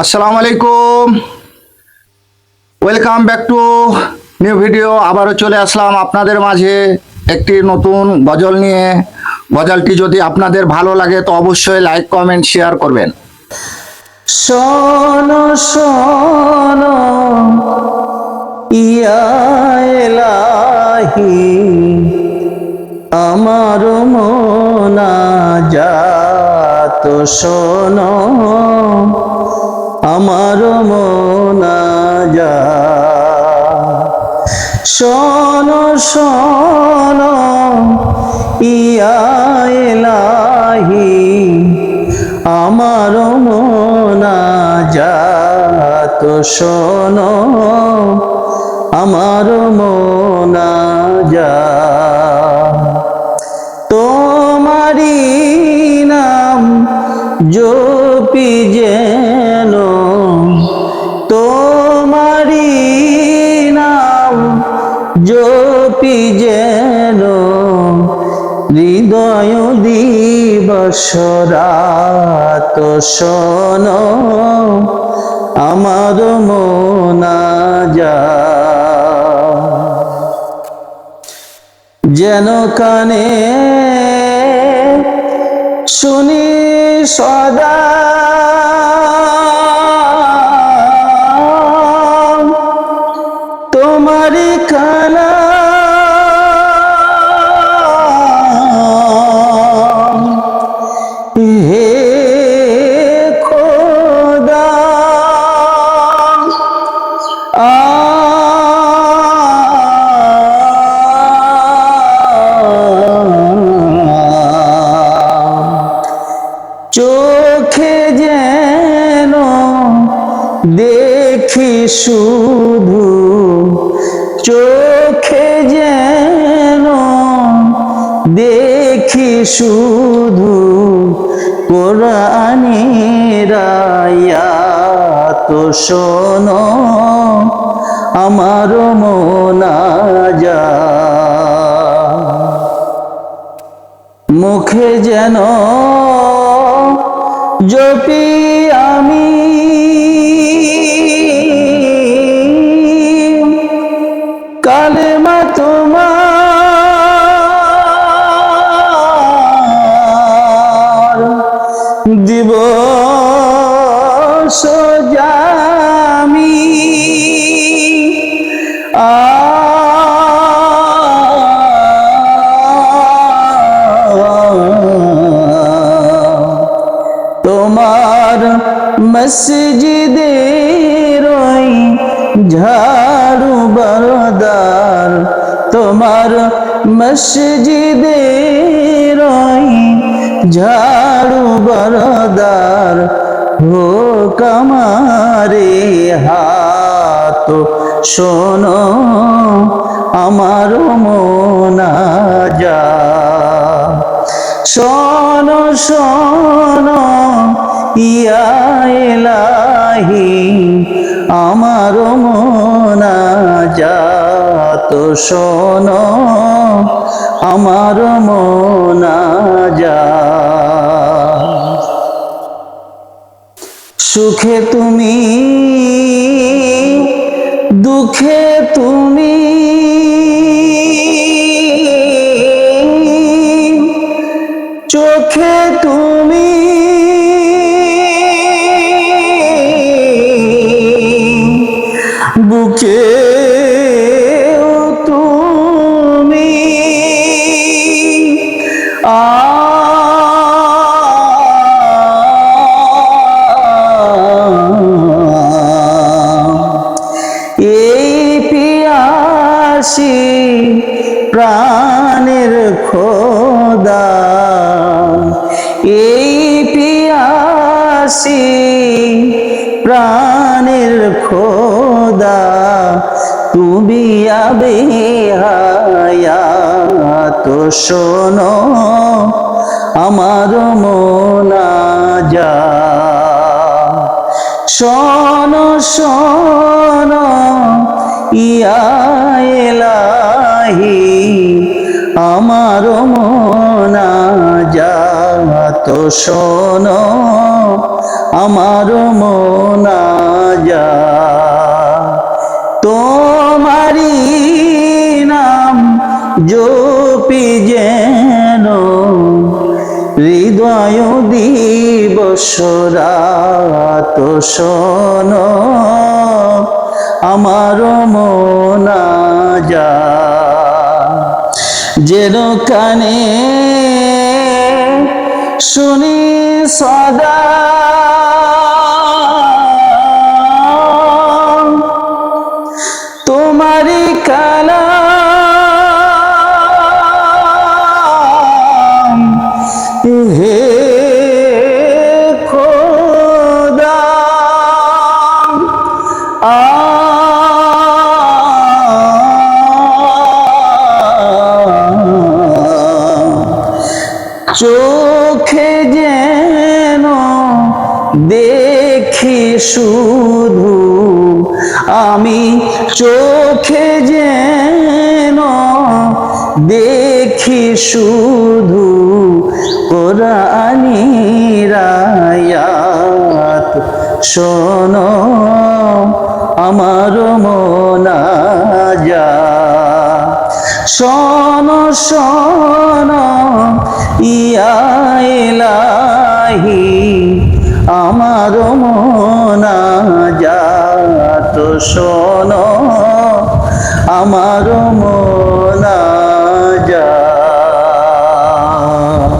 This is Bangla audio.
আসসালামু আলাইকুম। Welcome back to new video আবারও চলে আসলাম আপনাদের মাঝে একটি নতুন গজল নিয়ে। গজলটি যদি আপনাদের ভালো লাগে তো অবশ্যই লাইক কমেন্ট শেয়ার করবেন। শোনো শোনো, ইয়া এলাহি, আমার মোনাজাত শোনো। আমার মনা মোনাজাত শোনো শোনো, ইয়া এলাহি আমার মোনাজাত শোনো, আমার মোনাজাত তোমারি নাম জপি যেন দিবস শোন আমার যা যেন কানে শুনি সদা শুধু চোখে যেন দেখি শুধু কোরআনের তো শোনো আমার মোনাজা মুখে যেন জপি আমি দিব সোজামি তোমার মসজিদের ওই ঝাড়ু বরদার। তোমার মসজিদের ওই ঝাড়ু বরদার হো কমারে হাত। শোনো আমার মোনাজা শোনো শোনো, ইয়া এলাহি আমার মোনাজাত শোনো আমার মোনাজাত সুখে তুমি দুঃখে তুমি পিয়াসি প্রাণের খোদা। এই পিয়াসি প্রাণের খোদা, তুমি আবে তো শোনো আমার মোনা যা শোনো শোনো সন আমার মোনাজা তোমারি নাম জপি যেন হৃদয় দিবসরাত শোনো আমার মোনাজা যেন কানে শুনি সদা। তোমারি কালা হে শুধু আমি চোখে যেন দেখি শুধু কোরআনি রায়াত শোনো আমার মনাজা শোন শোন ইয়া আমার মনা যা তো শোনো আমার মন